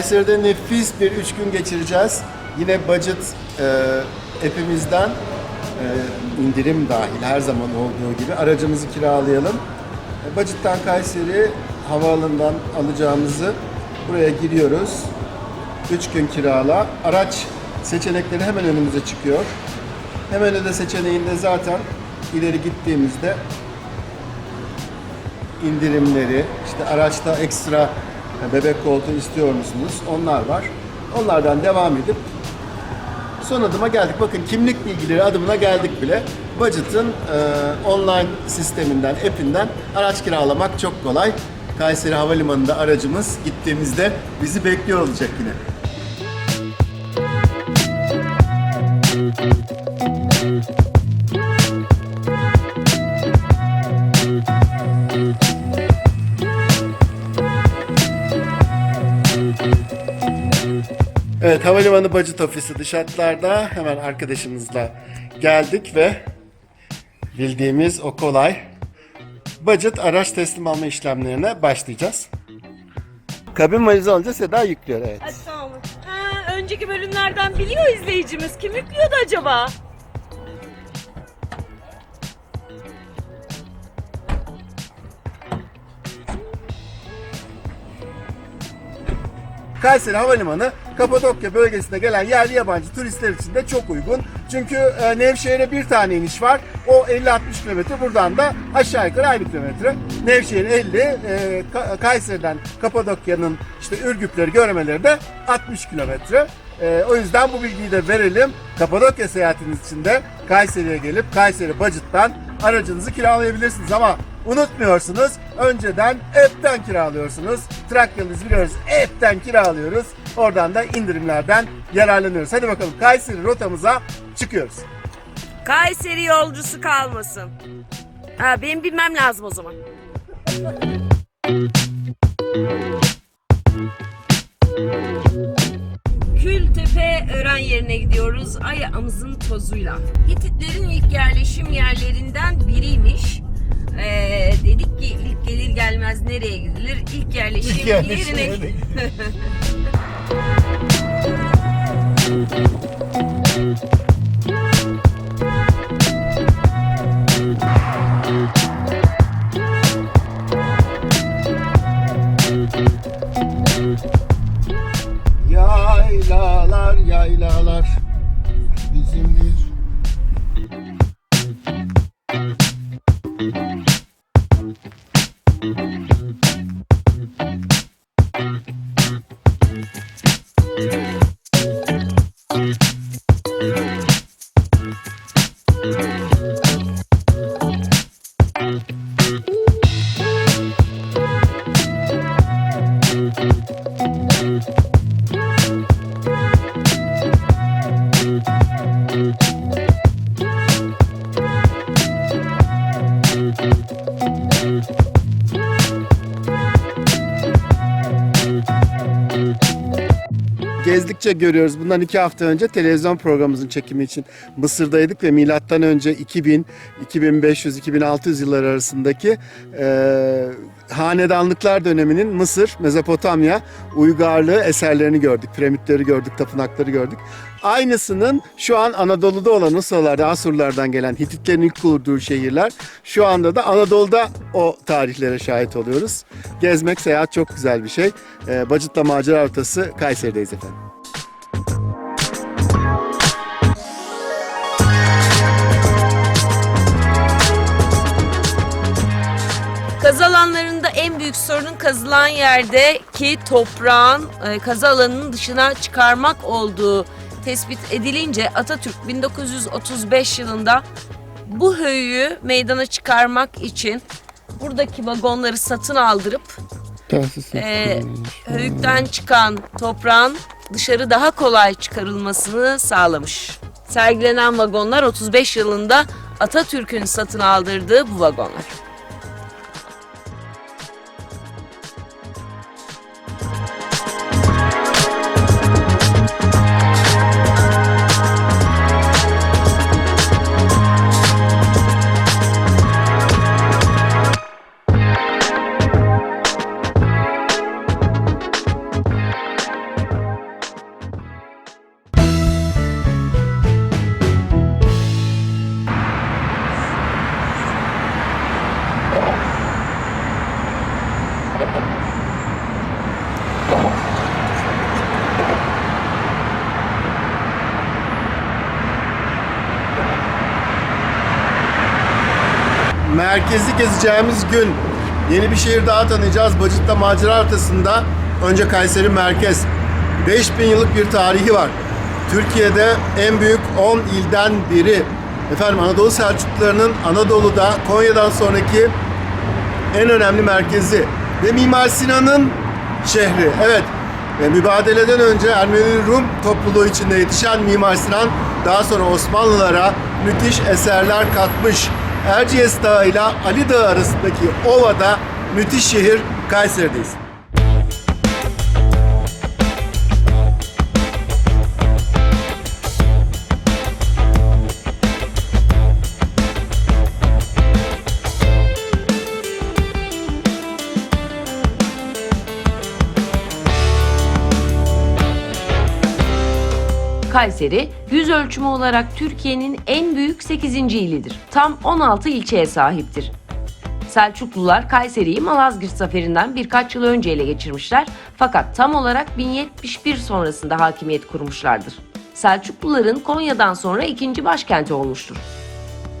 Kayseri'de nefis bir üç gün geçireceğiz. Yine budget e, app'imizden e, indirim dahil her zaman olduğu gibi aracımızı kiralayalım. E, budget'tan Kayseri havaalanından alacağımızı buraya giriyoruz. 3 gün kirala. Araç seçenekleri hemen önümüze çıkıyor. Hemen öde seçeneğinde zaten ileri gittiğimizde indirimleri, işte araçta ekstra bebek koltuğu istiyor musunuz? Onlar var. Onlardan devam edip son adıma geldik. Bakın kimlik bilgileri adımına geldik bile. Budget'ın e, online sisteminden, app'inden araç kiralamak çok kolay. Kayseri Havalimanı'nda aracımız gittiğimizde bizi bekliyor olacak yine. Evet, Havalimanı Budget Ofisi dış hatlarda hemen arkadaşımızla geldik ve bildiğimiz o kolay budget araç teslim alma işlemlerine başlayacağız. Kabin valizi alınca Seda yüklüyor evet. Hadi tamam. Ha, önceki bölümlerden biliyor izleyicimiz. Kim yüklüyordu acaba? Kayseri Havalimanı Kapadokya bölgesine gelen yerli yabancı turistler için de çok uygun. Çünkü e, Nevşehir'e bir tane iniş var. O 50-60 kilometre buradan da aşağı yukarı aynı kilometre. Nevşehir 50, e, Ka- Kayseri'den Kapadokya'nın işte Ürgüpleri görmeleri de 60 kilometre. E, o yüzden bu bilgiyi de verelim. Kapadokya seyahatiniz için de Kayseri'ye gelip Kayseri Budget'tan aracınızı kiralayabilirsiniz ama unutmuyorsunuz önceden app'ten kiralıyorsunuz. Trakyalıyız biliyoruz app'ten kiralıyoruz. Oradan da indirimlerden yararlanıyoruz. Hadi bakalım Kayseri rotamıza çıkıyoruz. Kayseri yolcusu kalmasın. Ha, benim bilmem lazım o zaman. Kültepe öğren yerine gidiyoruz ayağımızın tozuyla. Hititlerin ilk yerleşim yerlerinden gelir gelmez nereye gidilir? İlk yerleşim, İlk yerleşim yerine yerine Yaylalar Mm-hmm. Gezdikçe görüyoruz. Bundan iki hafta önce televizyon programımızın çekimi için Mısır'daydık ve milattan önce 2000, 2500, 2600 yıllar arasındaki e, hanedanlıklar döneminin Mısır, Mezopotamya uygarlığı eserlerini gördük. Piramitleri gördük, tapınakları gördük. Aynısının şu an Anadolu'da olan Usalarda, Asurlardan gelen Hititlerin ilk kurduğu şehirler. Şu anda da Anadolu'da o tarihlere şahit oluyoruz. Gezmek, seyahat çok güzel bir şey. Ee, Bacıt'la macera rotası Kayseri'deyiz efendim. Büyük sorunun kazılan yerdeki toprağın e, kazı alanının dışına çıkarmak olduğu tespit edilince Atatürk 1935 yılında bu höyüğü meydana çıkarmak için buradaki vagonları satın aldırıp e, höyükten çıkan toprağın dışarı daha kolay çıkarılmasını sağlamış. Sergilenen vagonlar 35 yılında Atatürk'ün satın aldırdığı bu vagonlar. Merkezi gezeceğimiz gün yeni bir şehir daha tanıyacağız. Bacıt'ta macera haritasında önce Kayseri merkez. 5000 yıllık bir tarihi var. Türkiye'de en büyük 10 ilden biri. Efendim Anadolu Selçuklularının Anadolu'da Konya'dan sonraki en önemli merkezi ve Mimar Sinan'ın şehri. Evet, e, mübadeleden önce Ermeni Rum topluluğu içinde yetişen Mimar Sinan daha sonra Osmanlılara müthiş eserler katmış. Erciyes Dağı ile Ali Dağı arasındaki ovada müthiş şehir Kayseri'deyiz. Kayseri, yüz ölçümü olarak Türkiye'nin en büyük 8. ilidir. Tam 16 ilçeye sahiptir. Selçuklular Kayseri'yi Malazgirt Zaferi'nden birkaç yıl önce ele geçirmişler fakat tam olarak 1071 sonrasında hakimiyet kurmuşlardır. Selçukluların Konya'dan sonra ikinci başkenti olmuştur.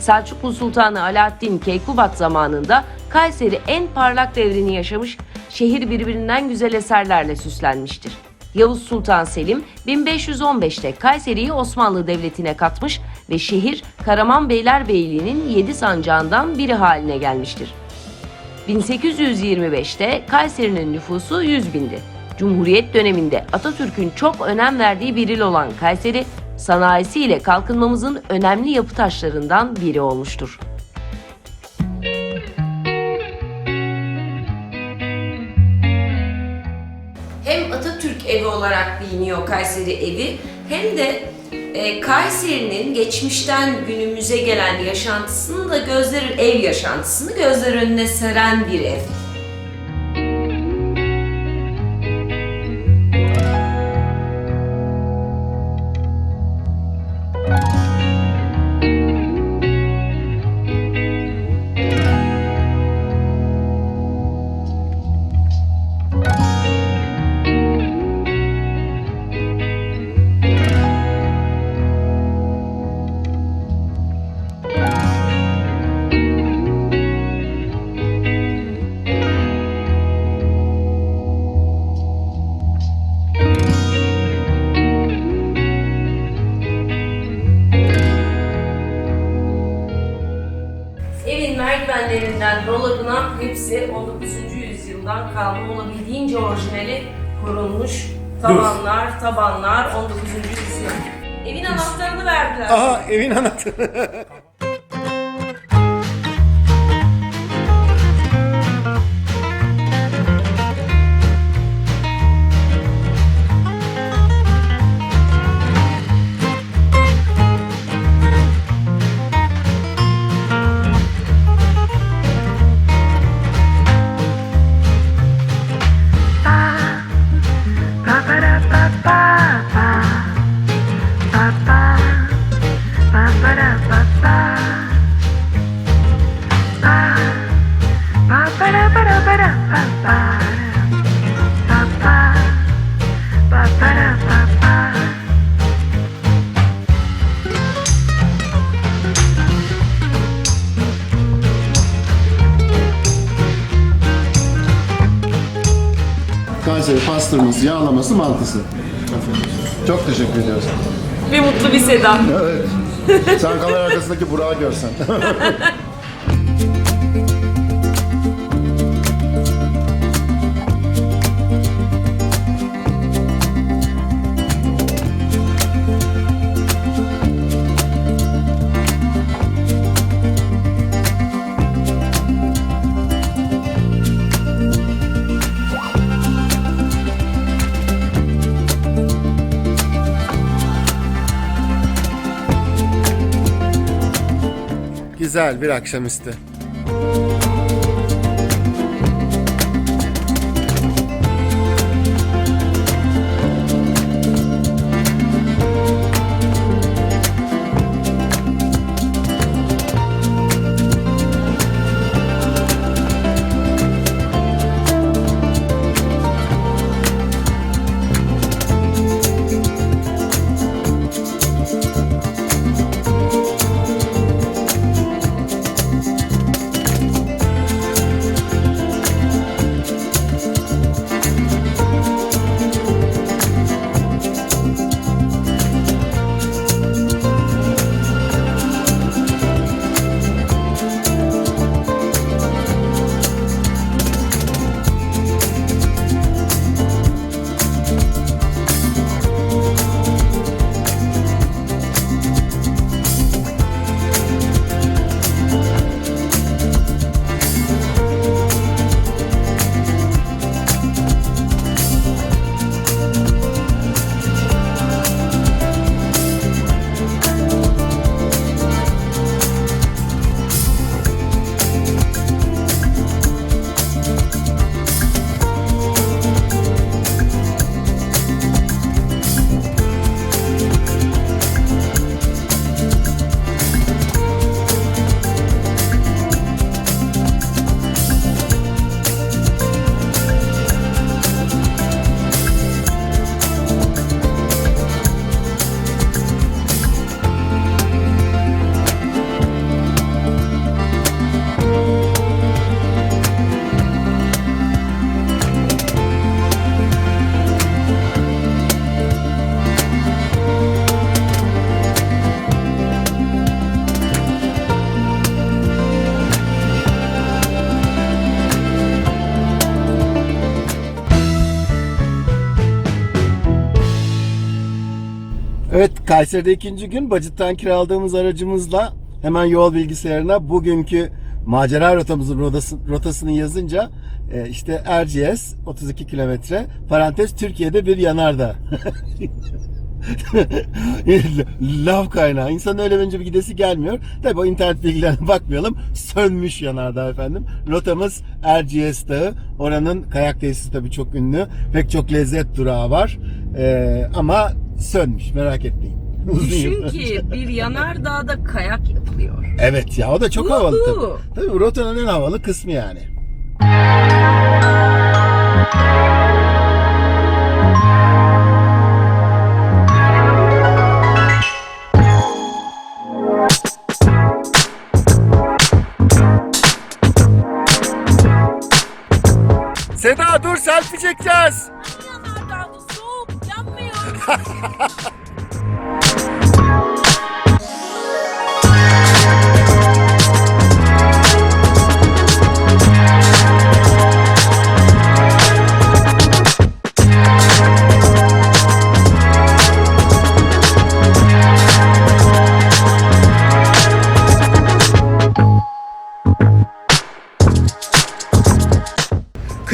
Selçuklu Sultanı Alaaddin Keykubat zamanında Kayseri en parlak devrini yaşamış, şehir birbirinden güzel eserlerle süslenmiştir. Yavuz Sultan Selim 1515'te Kayseri'yi Osmanlı Devleti'ne katmış ve şehir Karaman Beylerbeyliği'nin 7 sancağından biri haline gelmiştir. 1825'te Kayseri'nin nüfusu 100 bindi. Cumhuriyet döneminde Atatürk'ün çok önem verdiği bir il olan Kayseri, sanayisiyle kalkınmamızın önemli yapı taşlarından biri olmuştur. Evi olarak biliniyor Kayseri evi hem de e, Kayseri'nin geçmişten günümüze gelen yaşantısını da gözler ev yaşantısını gözler önüne seren bir ev. Hepsi 19. yüzyıldan kalma olabildiğince orijinali korunmuş. Tavanlar, tabanlar 19. yüzyıl. Evin anahtarını verdiler. Aha evin anahtarı. yağlaması, mantısı. Çok teşekkür ediyoruz. Ve mutlu bir Seda. Evet. Sen kamera arkasındaki Burak'ı görsen. Güzel bir akşamüstü. Kayseri'de ikinci gün Bacıt'tan kiraladığımız aracımızla hemen yol bilgisayarına bugünkü macera rotamızın rotası, rotasını yazınca e, işte Erciyes 32 kilometre parantez Türkiye'de bir yanardağ. Lav kaynağı. İnsan öyle bence bir gidesi gelmiyor. Tabi o internet bilgilerine bakmayalım. Sönmüş yanardağ efendim. Rotamız Erciyes Dağı. Oranın kayak tesisi tabi çok ünlü. Pek çok lezzet durağı var. Ee, ama sönmüş merak etmeyin. Düşün ki bir yanardağda kayak yapılıyor. Evet ya o da çok Uhu. havalı tabii. Tabii rotanın en havalı kısmı yani. Seda dur selfie çekeceğiz. Yanardağda soğuk yanmıyor.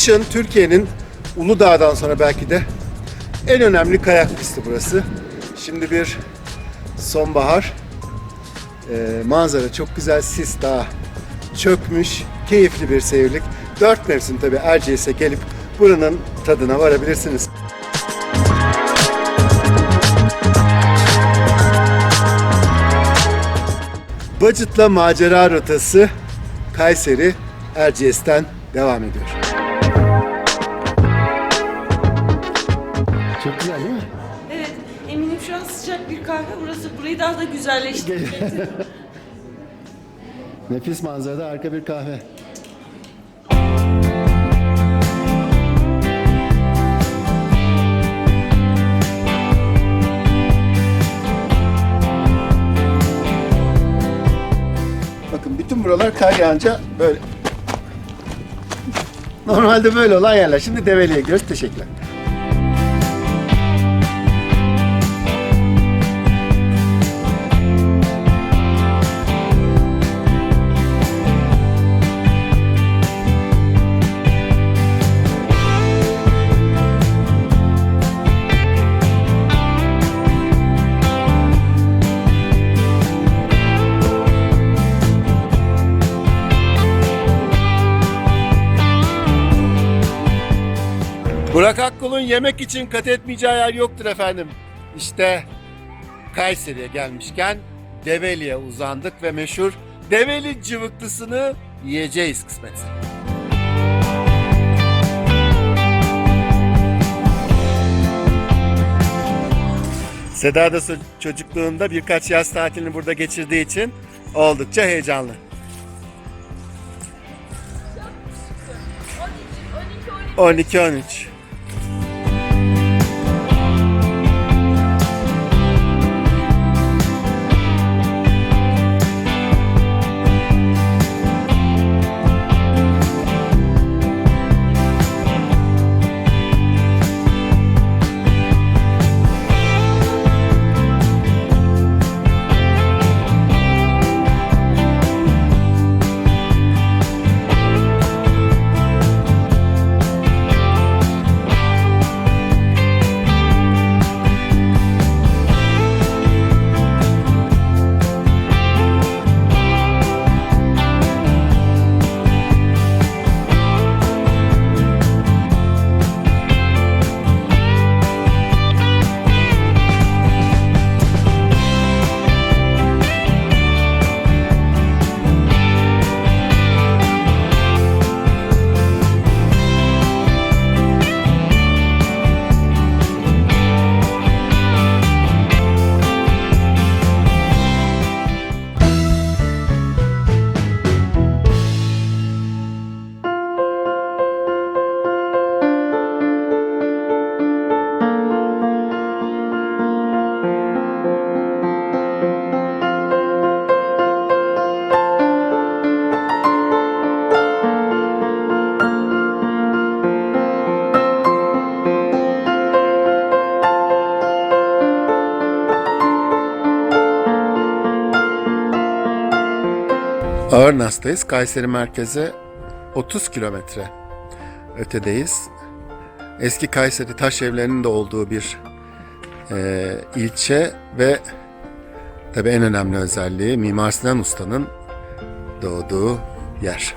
Kışın Türkiye'nin Uludağ'dan sonra belki de en önemli kayak pisti burası. Şimdi bir sonbahar Ee, manzara çok güzel sis dağı çökmüş keyifli bir seyirlik. Dört mevsim tabi Erciyes'e gelip buranın tadına varabilirsiniz. Bacıt'la macera rotası Kayseri Erciyes'ten devam ediyor. Çok güzel değil mi? Kahve burası burayı daha da güzelleştirecek. Nefis manzarada arka bir kahve. Bakın bütün buralar kar yağınca böyle. Normalde böyle olan yerler. Şimdi Develi'ye gidiyoruz. Teşekkürler. Akkul'un yemek için kat etmeyeceği yer yoktur efendim. İşte Kayseri'ye gelmişken Develi'ye uzandık ve meşhur Develi cıvıklısını yiyeceğiz kısmetse. Seda da çocukluğunda birkaç yaz tatilini burada geçirdiği için oldukça heyecanlı. 12-13. Ağırnas'tayız. Kayseri merkeze 30 kilometre ötedeyiz. Eski Kayseri taş evlerinin de olduğu bir e, ilçe ve tabi en önemli özelliği Mimar Sinan Usta'nın doğduğu yer.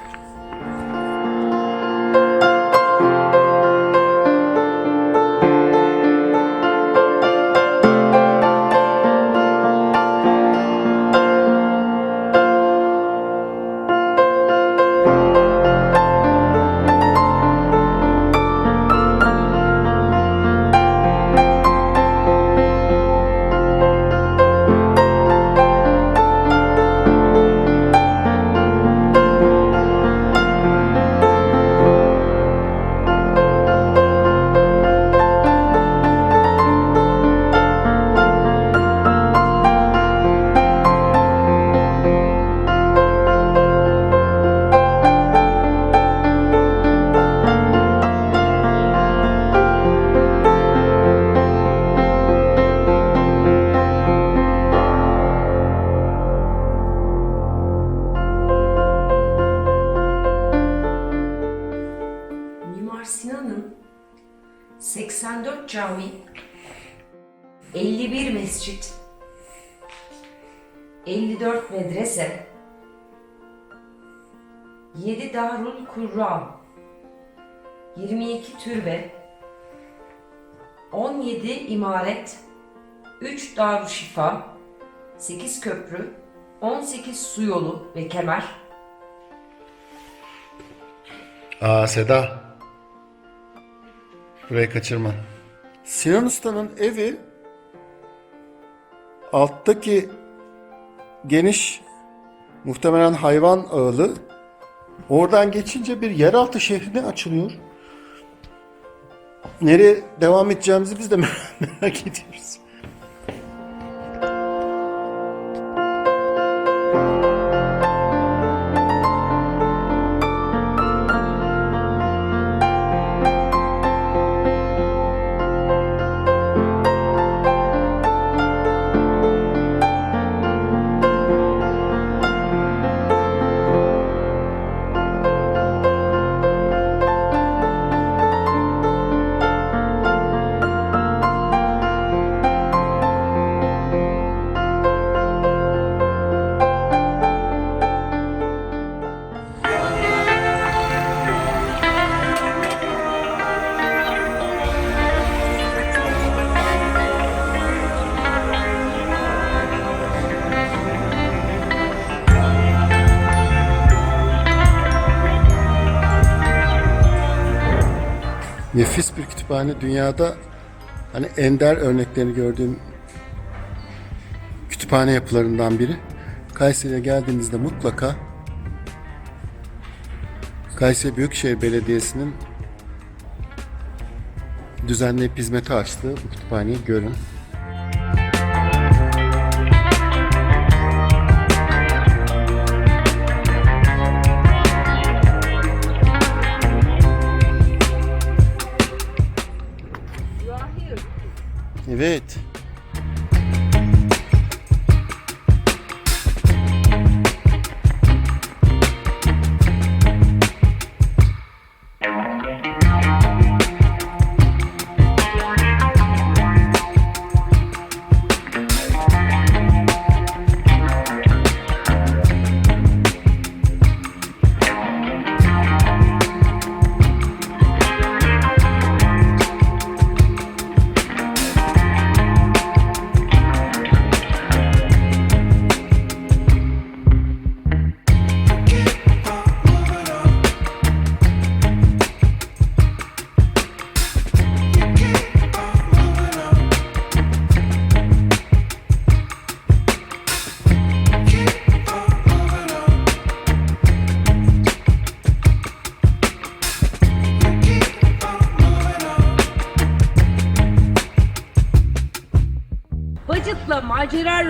51 mescit, 54 medrese, 7 Darul Kur'an, 22 türbe, 17 imaret, 3 Darüşşifa, 8 köprü, 18 su yolu ve kemer, Aa Seda. Burayı kaçırma. Sinan Usta'nın evi alttaki geniş muhtemelen hayvan ağılı oradan geçince bir yeraltı şehrine açılıyor. Nereye devam edeceğimizi biz de merak ediyoruz. Nefis bir kütüphane. Dünyada hani ender örneklerini gördüğüm kütüphane yapılarından biri. Kayseri'ye geldiğinizde mutlaka Kayseri Büyükşehir Belediyesi'nin düzenleyip hizmete açtığı bu kütüphaneyi görün. Evet.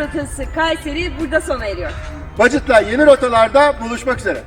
Rotası Kayseri burada sona eriyor. Bacıt'la yeni rotalarda buluşmak üzere.